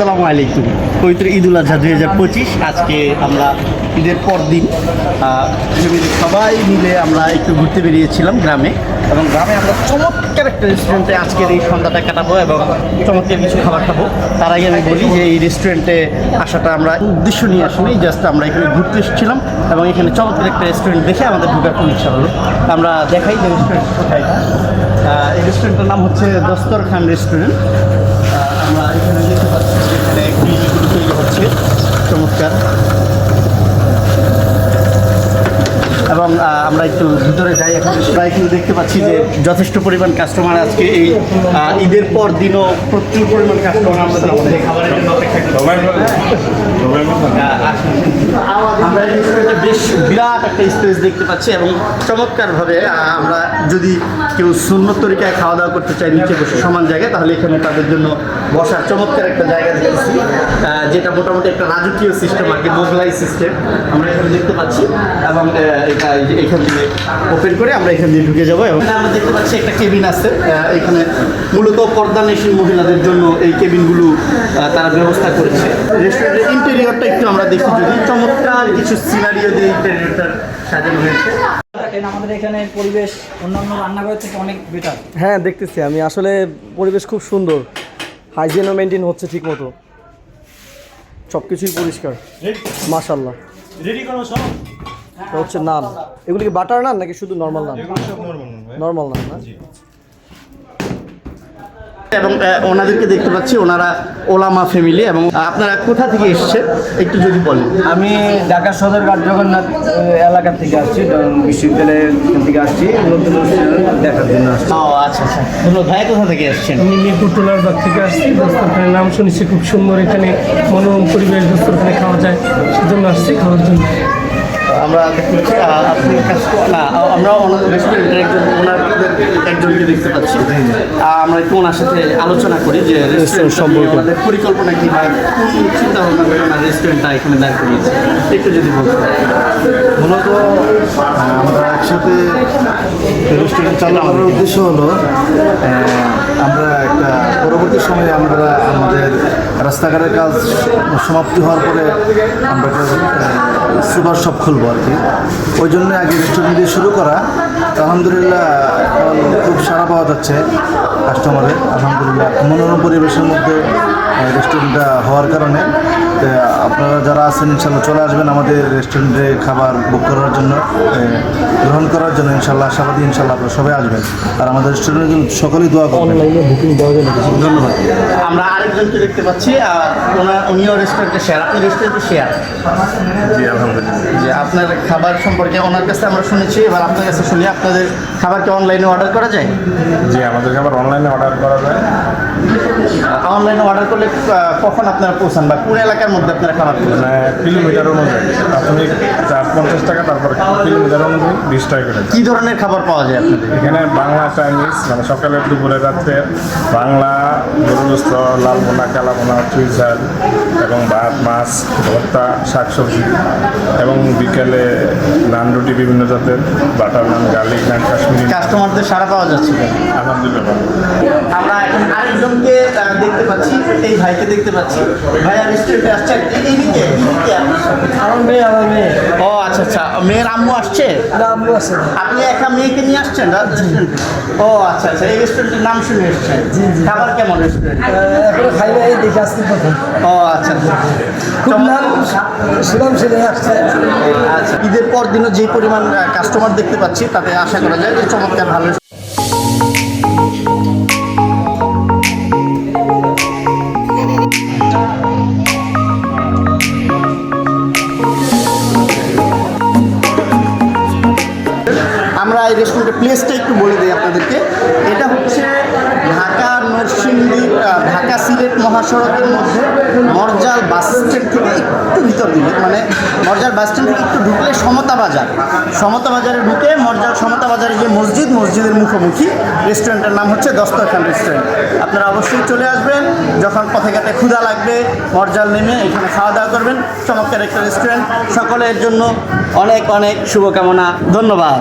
আসসালামু আলাইকুম। পবিত্র ঈদ উল আজহা দুই হাজার পঁচিশ, আজকে আমরা ঈদের পর দিন সবাই মিলে আমরা একটু ঘুরতে বেরিয়েছিলাম গ্রামে এবং গ্রামে আমরা চমৎকার একটা রেস্টুরেন্টে আজকের এই সন্ধ্যাটা কাটাবো এবং চমৎকার কিছু খাবার খাব। তার আগে আমি বলি যে এই রেস্টুরেন্টে আসাটা আমরা উদ্দেশ্য নিয়ে আসিনি জাস্ট আমরা এখানে ঘুরতে এসেছিলাম এবং এখানে চমৎকার একটা রেস্টুরেন্ট দেখে আমাদের ঢুকার খুব ইচ্ছা হলো। আমরা দেখাই যে রেস্টুরেন্ট কোথায়। এই রেস্টুরেন্টের নাম হচ্ছে দস্তরখান রেস্টুরেন্ট আহ, আমরা এখানে দেখতে পাচ্ছি যে এখানে গ্রিলগুলো তৈরি হচ্ছে চমৎকার এবং আহ, আমরা একটু ভিতরে যাই এখন প্রায় কিন্তু দেখতে পাচ্ছি যে যথেষ্ট পরিমাণ কাস্টমার আজকে এই ঈদের পর দিনও প্রচুর পরিমাণ কাস্টমার আমরা খাবারের জন্য অপেক্ষা করছি। আমরা রেস্টুরেন্টে বেশ বিরাট একটা স্পেস দেখতে পাচ্ছি এবং চমৎকারভাবে আমরা যদি কেউ সুন্নত তরিকায় খাওয়া দাওয়া করতে চাই নিচে বসে সমান জায়গায়, তাহলে এখানে তাদের জন্য বসার চমৎকার একটা জায়গা দেখতেছি। যেটা মোটামুটি একটা রাজকীয় সিস্টেম আর কি, মোগলাই সিস্টেম আমরা এখানে দেখতে পাচ্ছি। এবং এখান থেকে ওপেন করে আমরা এখান দিয়ে ঢুকে যাব। এবং আমরা দেখতে পাচ্ছি একটা কেবিন আছে। এখানে মূলত পর্দানেশীল মহিলাদের জন্য এই কেবিনগুলো তারা ব্যবস্থা করেছে। রেস্টুরেন্টের ইন্টেরিয়রটা একটু আমরা দেখি। যদি চমৎকার কিছু সিনারিও দিয়ে ইন্টেরিয়রটা সাজানো হয়েছে। আমাদের এখানে পরিবেশ অন্যান্য রান্নাঘরের থেকে অনেক বেটার হ্যাঁ দেখতেছি আমি। আসলে পরিবেশ খুব সুন্দর। হাইজিনও মেনটেন হচ্ছে ঠিক মতো সব কিছুই পরিষ্কার মাশাল্লাহ হচ্ছে নান। এগুলি কি বাটার নান নাকি শুধু নর্মাল নান? নর্মাল নান না? এবং ওনাদেরকে দেখতে পাচ্ছি ওনারা ওলামা ফ্যামিলি এবং আপনারা কোথা থেকে এসেছেন? একটু যদি বলেন। আমি ঢাকা সদরঘাট জগন্নাথ আহ, এলাকা থেকে আসছি বিশ্ববিদ্যালয়ের থেকে আসছি নতুন দেখার জন্য আসছি। ও আচ্ছা আচ্ছা। ধন্যবাদ ভাই কোথা থেকে এসেছেন? আমি বাগ থেকে আসছি দোস্তরখানের নাম শুনেছি খুব সুন্দর এখানে মনোরম পরিবেশ দোস্তরখানে খাওয়া যায় সেজন্য আসছি খাওয়ার জন্য। আমরা না আমরা ওনার রেস্টুরেন্টের একজন ওনারদের একজনকে দেখতে পাচ্ছি। আমরা একটু ওনার সাথে আলোচনা করি যে রেস্টুরেন্ট সম্পর্কে। আমাদের পরিকল্পনা কি বা কোন চিন্তা ভাবনা করে ওনার রেস্টুরেন্টটা এখানে দাঁড় করিয়েছে? একটু যদি বলতে মূলত আমরা একসাথে রেস্টুরেন্ট চালু করার উদ্দেশ্য হলো আমরা পরবর্তী সময়ে আমরা আমাদের রাস্তাঘাটের কাজ সমাপ্তি হওয়ার পরে আমরা সুপার শপ খুলবো আর কি। ওই জন্য আগে রেস্টুরেন্ট দিয়ে শুরু করা। আলহামদুলিল্লাহ খুব সারা পাওয়া যাচ্ছে কাস্টমারের আলহামদুলিল্লাহ, মনোরম পরিবেশের মধ্যে রেস্টুরেন্টটা হওয়ার কারণে। আপনারা যারা আছেন ইনশাল্লাহ চলে আসবেন আমাদের রেস্টুরেন্টে খাবার বুক করার জন্য গ্রহণ করার জন্য ইনশাল্লাহ আশাবাদী ইনশাল্লাহ আপনারা সবাই আসবেন। আর আমাদের রেস্টুরেন্টে কিন্তু সকলেই দোয়া করবেন। অনলাইনে বুকিং দেওয়া যায় নাকি ধন্যবাদ। আমরা আরেকজনকে দেখতে পাচ্ছি আর ওনার উনিও রেস্টুরেন্টে শেয়ার আপনি রেস্টুরেন্টে শেয়ার জি আলহামদুলিল্লাহ। যে আপনার খাবার সম্পর্কে ওনার কাছে আমরা শুনেছি এবার আপনার কাছে শুনি আপনাদের খাবার কি অনলাইনে অর্ডার করা যায়? জি আমাদের খাবার অনলাইনে অর্ডার করা যায়। অনলাইনে অর্ডার করলে কখন আপনারা পৌঁছান বা কোন এলাকার মধ্যে আপনারা খাবার পৌঁছান মানে কিলোমিটার অনুযায়ী। প্রাথমিক চার পঞ্চাশ টাকা তারপর কিলোমিটার অনুযায়ী বিশ টাকা করে কি ধরনের খাবার পাওয়া যায় আপনাদের? এখানে বাংলা চাইনিজ মানে সকালে দুপুরে রাত্রে বাংলা গরুগ্রস্ত লাল বোনা কালা বোনা চুইঝাল এবং ভাত মাছ ভর্তা শাকসবজি এবং বিকেলে নান রুটি বিভিন্ন জাতের বাটার নান গার্লিক নান কাশ্মীরি কাস্টমারদের সাড়া পাওয়া যাচ্ছে? আলহামদুলিল্লাহ। আমরা এখন আরেকজনকে দেখতে পাচ্ছি এই ভাইকে দেখতে পাচ্ছি। ভাইয়া রেস্টুরেন্টে আমার মেয়ে আমার মেয়ে। ও আচ্ছা আচ্ছা। মেয়ের আম্মু আসছে? না আম্মু আছে আপনি একা মেয়েকে নিয়ে আসছেন ও আচ্ছা আচ্ছা। এই রেস্টুরেন্টের নাম শুনে এসছেন। খাবার কেমন রেস্টুরেন্ট? এখনও খাই নাই দেখে আসতে প্রথম ও আচ্ছা আচ্ছা। খুব নাম শুনলাম সেটা আসছে। আচ্ছা। ঈদের পর দিনও যে পরিমাণ কাস্টমার দেখতে পাচ্ছি তাতে আশা করা যায় যে চমৎকার ভালো এই রেস্টুরেন্টের প্লেসটা একটু বলে দিই আপনাদেরকে। এটা হচ্ছে ঢাকা নরসিংদী ঢাকা সিলেট মহাসড়কের মধ্যে মরজাল বাস স্ট্যান্ড থেকে একটু ভিতর দিকে মানে মরজাল বাস স্ট্যান্ড থেকে একটু ঢুকলে সমতা বাজার। সমতা বাজারে ঢুকে মরজাল সমতা বাজারে যে মসজিদ, মসজিদের মুখোমুখি রেস্টুরেন্টের নাম হচ্ছে দস্তরখান রেস্টুরেন্ট আপনারা অবশ্যই চলে আসবেন, যখন পথে ঘাটে ক্ষুধা লাগবে, মরজাল নেমে এখানে খাওয়া দাওয়া করবেন, চমৎকার একটা রেস্টুরেন্ট সকলের জন্য অনেক অনেক শুভকামনা, ধন্যবাদ।